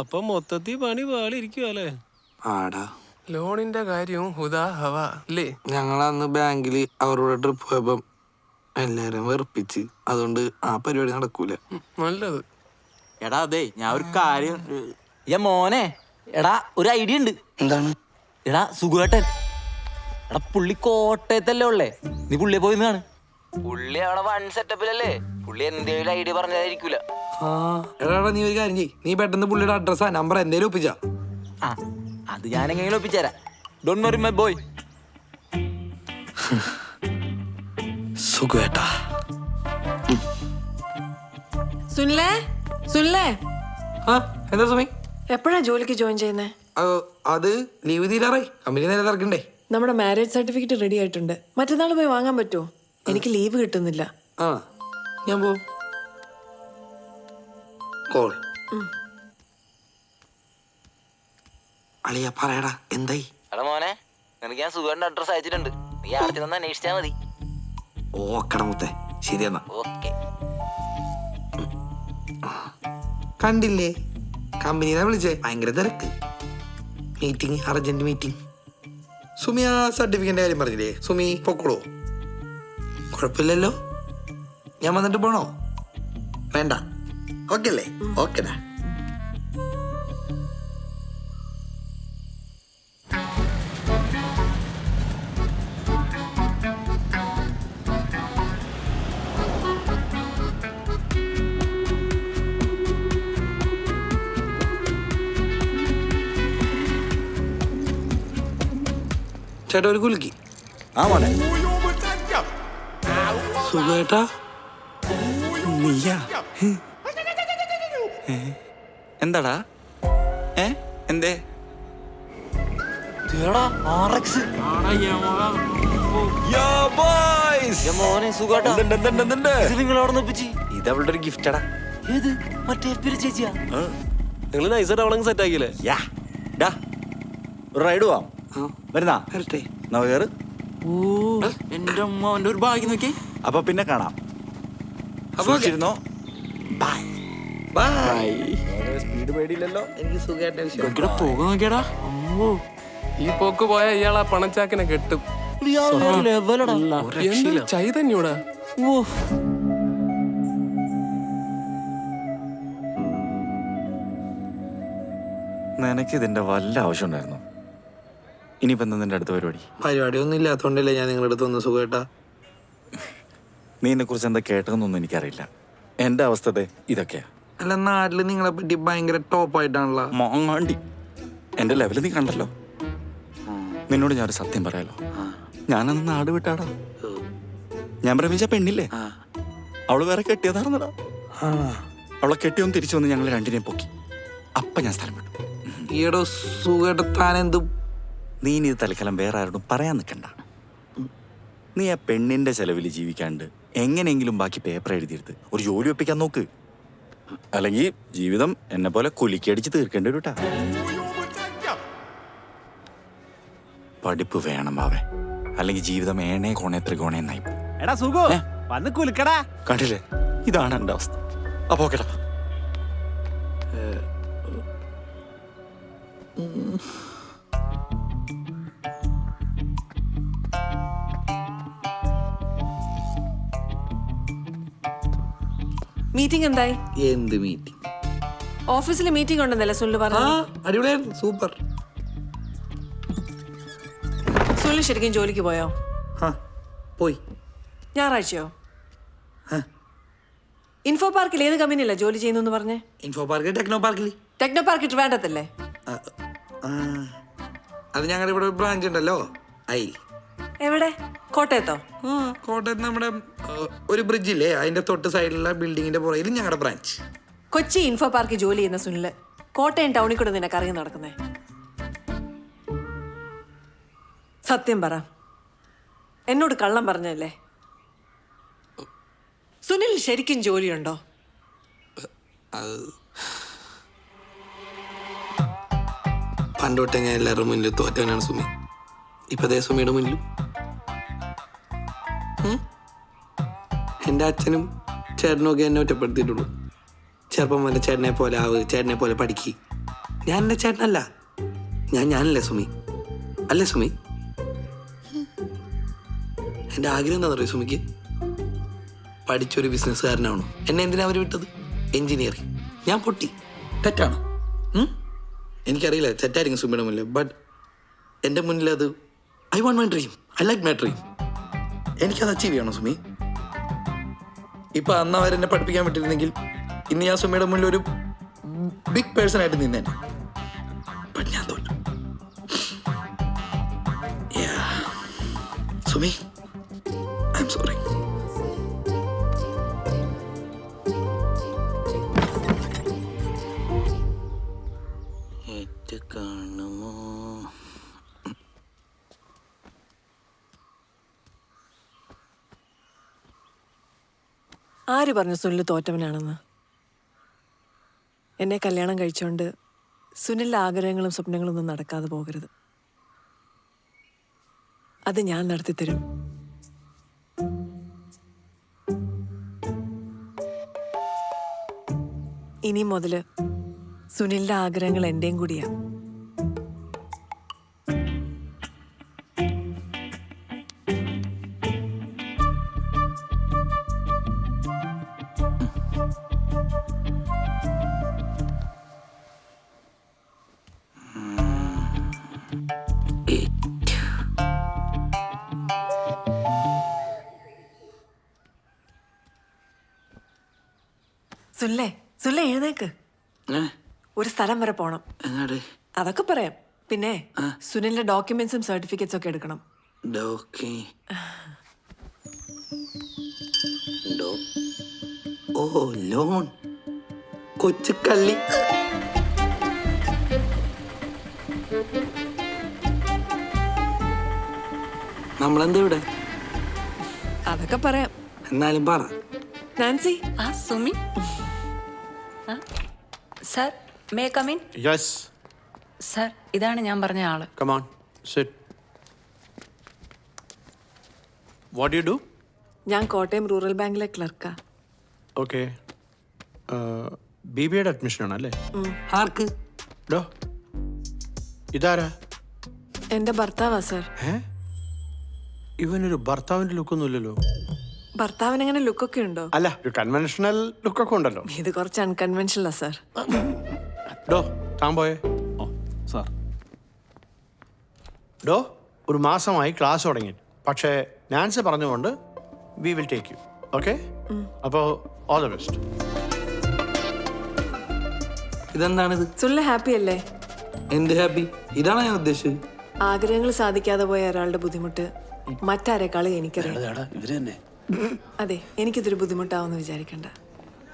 അപ്പൊ മൊത്തത്തിൽ പണി പാളിരിക്കുവല്ലേ ആടാ. ലോണിന്റെ കാര്യവും ഹുദാ ഹവ അല്ലേ? ഞങ്ങൾ അന്ന് ബാങ്കിൽ അവരുടെ ട്രിപ്പ് പോയപ്പം എല്ലാരും വെറുപ്പിച്ച്. അതുകൊണ്ട് ആ പരിപാടി നടക്കൂല. നല്ലത്. എടാ അതെ ഞാൻ ഒരു കാര്യം ഏ മോനെ എടാ ഒരു ഐഡിയ ഉണ്ട്. എന്താണ്? എടാ സുഖേട്ടൻ എടാ പുള്ളി കോട്ടയത്തല്ലേ ഉള്ളേ? നീ പുള്ളിയെ പോയിന്നാണ് കാണു. പുള്ളി അവിടെ വൺ സെറ്റപ്പിലല്ലേ പുള്ളി എന്തെങ്കിലും ഐഡിയ പറഞ്ഞായിരിക്കൂല. ആ. എടാ എടാ, നീ ഒരു കാര്യം ചെയ്യ്. നീ പെട്ടെന്ന് പുള്ളിയുടെ അഡ്രസ്സാ നമ്പർ എന്തേലും ഒപ്പിച്ചാ. ആ അത് ഞാൻ എങ്ങനെയും ഒപ്പിച്ചുതരാം ഡോണ്ട് വറി മൈ ബോയ് സുഖേട്ടാ. സുനിലേ സുനിലേ. ആ എന്താ സുമി? എപ്പോഴാ ജോലിക്ക് ജോയിൻ ചെയ്യുന്നേ? അത് ലീവ് തീരാറായി. കമ്പനി നേരെ തിരക്കണ്ടേ നമ്മുടെ മാരേജ് സർട്ടിഫിക്കറ്റ് റെഡി ആയിട്ടുണ്ട്. മറ്റന്നാൾ പോയി വാങ്ങാൻ പറ്റുമോ? എനിക്ക് ലീവ് കിട്ടുന്നില്ല. ആ ഞാൻ പോ കോൾ. അളിയ പറയടാ എന്തായി? എടാ മോനെ നിനക്ക് ഞാൻ സുഖേട്ടന്റെ അഡ്രസ് അയച്ചിട്ടുണ്ട്. നീ ആദ്യം തന്നെ അന്വേഷിച്ചാ മതി. ഓക്കട മുത്തേ ശരി എന്നാ. ഓക്കെ. കണ്ടില്ലേ? കമ്പനിനെ വിളിച്ചേ ഭയങ്കര തിരക്ക്. മീറ്റിംഗ് അർജന്റ് മീറ്റിംഗ് സുമി ആ സർട്ടിഫിക്കറ്റിന്റെ കാര്യം പറഞ്ഞില്ലേ? സുമി പൊക്കോളൂ. കുഴപ്പമില്ലല്ലോ? ഞാൻ വന്നിട്ട് പോണോ? വേണ്ട. ഓക്കെ അല്ലേ ഓക്കെടാ. ചേട്ടാ ഒരു കുലുക്കി. ആ മോനെ. സുഖേട്ടാ നീയാ? എന്താടാ? ഏ? എന്തേ? മോനെ സുഖേട്ടാ. ഇത് നിങ്ങൾ അവിടെ ഒപ്പിച്ച്. ഇത് ഒരു ഗിഫ്റ്റടാ ഏത്? മറ്റേ ചേച്ചിയാ? നിങ്ങൾ നൈസായിട്ട് അവളങ്ങ് സെറ്റ് ആക്കിയില്ലേ? യാ. ഡാ. ഒരു റൈഡ് പോവാം. വരുന്നാ? വരട്ടെ. ഓ എന്റെ അമ്മ അവന്റെ ഒരു ഭാഗ്യം നോക്കി. അപ്പൊ പിന്നെ കാണാം. അപ്പൊ ബൈ ബൈ സ്പീഡ് പേടിയില്ലല്ലോ. എനിക്ക് സുഖമായിട്ട് ഇവിടെ പോക നോക്കിയടാ. അമ്മോ. ഈ പോക്ക് പോയ ഇയാൾ ആ പണച്ചാക്കിനെ കെട്ടും. ലെവലടാ എന്ത് ചൈതന്യൂടാ നിനക്ക് ഇതിന്റെ വല്ല ആവശ്യം ഉണ്ടായിരുന്നു ഇനിയിപ്പോ എന്താ നിന്റെ അടുത്ത പരിപാടി? പരിപാടിയൊന്നും ഇല്ലാത്തോണ്ടല്ലേ ഞാൻ നിങ്ങളുടെ അടുത്ത് ഒന്ന് സുഖേട്ടാ നീ എന്നെ കുറിച്ച് എന്താ കേട്ടതെന്നൊന്നും എനിക്കറിയില്ല. എന്റെ അവസ്ഥ ദേ ഇതൊക്കെയാ. അല്ല നാട്ടിൽ നിങ്ങളെ പറ്റി ഭയങ്കര ടോപ്പ് ആയിട്ടാണല്ലോ. മോങ്ങാണ്ടി എന്റെ ലെവൽ നീ കണ്ടല്ലോ. നിന്നോട് ഞാനൊരു സത്യം പറയാലോ. ഞാനന്ന് നാട് വിട്ടാടാ. ഞാൻ പ്രമിച്ച പെണ്ണില്ലേ? അവൾ വേറെ കെട്ടിയതാണെന്നടാ. അവളെ കെട്ടിയൊന്ന് തിരിച്ചു വന്ന് ഞങ്ങൾ രണ്ടിനെയും പൊക്കി. അപ്പൊ ഞാൻ സ്ഥലം വിട്ടു. ഈയിടെ സുഖേട്ട നീ ഇനി തൽക്കാലം വേറെ ആരോടും പറയാൻ നിൽക്കണ്ട നീ ആ പെണ്ണിന്റെ ചെലവിൽ ജീവിക്കാണ്ട് എങ്ങനെയെങ്കിലും ബാക്കി പേപ്പർ എഴുതിയെടുത്ത് ഒരു ജോലി ഒപ്പിക്കാൻ നോക്ക്. അല്ലെങ്കിൽ ജീവിതം എന്നെ പോലെ കുലിക്കടിച്ച് തീർക്കേണ്ടി വരൂട്ടാ പഠിപ്പ് വേണം ബാവേ. അല്ലെങ്കിൽ ജീവിതം ഏണേ കോണേ ത്രികോണേ എന്നായി പോകും. എടാ സുഖു വന്ന് കുലുക്കടാ. കണ്ടില്ലേ? ഇതാണ് എന്റെ അവസ്ഥ. അപ്പോ കേട്ടാ മീറ്റിംഗ് എന്തായി? എന്ത് മീറ്റിംഗ് ഓഫീസിൽ മീറ്റിംഗ് ഉണ്ടെന്നല്ലേ സുനിൽ ആ പറഞ്ഞു അടിപൊളിയായിരുന്നു സൂപ്പർ സുനിൽ ശരിക്കും ജോലിക്ക് പോയോ? ആ പോയി. ഞായറാഴ്ചയോ? ആ. ഇൻഫോ പാർക്കിൽ ഏത് കമ്പനിയല്ല ജോലി ചെയ്യുന്നു പറഞ്ഞേ? ഇൻഫോ പാർക്ക് ടെക്നോ പാർക്കിൽ ടെക്നോ പാർക്ക് ട്രിവാൻഡത്തല്ലേ അത് ഞങ്ങളുടെ ഇവിടെ ബ്രാഞ്ച് ഉണ്ടല്ലോ ഐ എവിടെ? കോട്ടയത്തോ? കോട്ടയത്ത് നമ്മുടെ ഒരു ബ്രിഡ്ജില്ലേ അതിന്റെ തൊട്ട് സൈഡിലുള്ള ബിൽഡിങ്ങിന്റെ പുറകിൽ ഞങ്ങളുടെ ബ്രാഞ്ച് കൊച്ചി ഇൻഫോ പാർക്കിൽ ജോലി ചെയ്യുന്ന സുനിൽ കോട്ടയം ടൗണിൽ കൂടെ നിനക്ക് അറിയാൻ നടക്കുന്നേ. സത്യം പറ. എന്നോട് കള്ളം പറഞ്ഞല്ലേ? സുനിൽ ശരിക്കും ജോലിയുണ്ടോ? പണ്ടോട്ടെ ഞാൻ എല്ലാവരുടെ മുന്നിൽ തോറ്റവനാണ് സുമി. ഇപ്പൊ അതേ സുമിയുടെ മുന്നിലും. എന്റെ അച്ഛനും ചേട്ടനൊക്കെ എന്നെ ഒറ്റപ്പെടുത്തിയിട്ടുള്ളൂ. ചെറുപ്പം വല്ല ചേട്ടനെ പോലെ ആവ് ചേട്ടനെ പോലെ പഠിക്ക്. ഞാൻ എന്റെ ചേട്ടനല്ല. ഞാൻ ഞാനല്ലേ സുമി? അല്ലേ സുമി? എന്റെ ആഗ്രഹം എന്താ പറയുക സുമിക്ക്? പഠിച്ചൊരു ബിസിനസ്സുകാരനാണോ എന്നെ എന്തിനാ അവർ വിട്ടത്? എഞ്ചിനീയറിംഗ്. ഞാൻ പൊട്ടി. തെറ്റാണ്? എനിക്കറിയില്ല തെറ്റായിരിക്കും സുമിയുടെ മുന്നിൽ ബട്ട് എന്റെ മുന്നിൽ അത് I want my dream I like my dream എനിക്കത് അച്ചീവ് ചെയ്യണം സുമി? ഇപ്പൊ അന്ന് അവരെന്നെ പഠിപ്പിക്കാൻ പറ്റിയിരുന്നെങ്കിൽ ഇന്ന് ഞാൻ സുമയുടെ മുന്നിൽ ഒരു ബിഗ് പേഴ്സൺ ആയിട്ട് നിന്നേനെ. ഞാൻ തോറ്റു. സുമി ഐ എം സോറി ആര് പറഞ്ഞു സുനിൽ തോറ്റവനാണെന്ന്? എന്നെ കല്യാണം കഴിച്ചുകൊണ്ട് സുനിലിന്റെ ആഗ്രഹങ്ങളും സ്വപ്നങ്ങളും ഒന്നും നടക്കാതെ പോകരുത്. അത് ഞാൻ നടത്തിത്തരും. ഇനി മുതൽ സുനിലിന്റെ ആഗ്രഹങ്ങൾ എന്റെയും കൂടിയാ. സുനിലേ സുല്ലേ എഴുന്നേക്ക്. ഒരു സ്ഥലം വരെ പോണം. എന്നാടേ? അതൊക്കെ പറയാം. പിന്നെ സുനിലിന്റെ ഡോക്യുമെന്റ്സും സർട്ടിഫിക്കറ്റ്സ് ഒക്കെ എടുക്കണം. ഓ ലോൺ. കൊച്ചുക്കള്ളി നമ്മളെന്താ ഇവിടെ? അതൊക്കെ പറയാം. എന്നാലും പറ. നാൻസി? ആ Sumi. Sir may come in yes sir ഇതാണ് ഞാൻ പറഞ്ഞ ആൾ. Come on sit what you do ഞാൻ കോട്ടയം റൂറൽ ബാങ്കിലെ ക്ലർക്കാ. ഓക്കെ ബി ബി എയുടെ അഡ്മിഷൻ ആണല്ലേ ആർക്ക്? ഡോ ഇതാരാ? എന്റെ ഭർത്താവാ സർ. ഏ? ഇവനൊരു ഭർത്താവിന്റെ ലുക്കൊന്നുമില്ലല്ലോ ഇല്ലല്ലോ. ഭർത്താവിന് അങ്ങനെ ലുക്കൊക്കെ ഉണ്ടോ? അല്ല ഒരു കൺവെൻഷണൽ ലുക്കൊക്കെ ഉണ്ടല്ലോ. ഇത് കുറച്ച് അൺകൺവെൻഷനലാ സർ ഡോ താൻ പോയേ. ഓ സാർ. ഡോ ഒരു മാസമായി ക്ലാസ് തുടങ്ങി. പക്ഷേ നാൻസ് പറഞ്ഞുകൊണ്ട് we will take you okay അപ്പോൾ ഓൾ ദ ബെസ്റ്റ് ഇതെന്താണിത്? സുനിൽ ഹാപ്പി അല്ലേ? എന്ത് ഹാപ്പി ഇതാണോ ഞാൻ ഉദ്ദേശിച്ചത്? ആഗ്രഹങ്ങൾ സാധിക്കാതെ പോയ ഒരാളുടെ ബുദ്ധിമുട്ട് മറ്റാരെക്കാളും എനിക്കറിയാം. ഇവർ തന്നെ. അതെ എനിക്കിതൊരു ബുദ്ധിമുട്ടാവുമെന്ന് വിചാരിക്കണ്ട.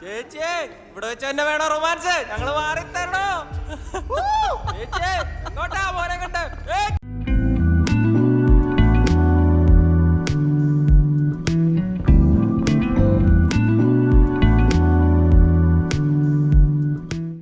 ചേച്ചി ഇവിടെ വെച്ച് തന്നെ വേണോ റൊമാൻസ്. ഞങ്ങൾ മാറി തരണോ ചേച്ചി ഇങ്ങോട്ടാ മോനെ കണ്ട്.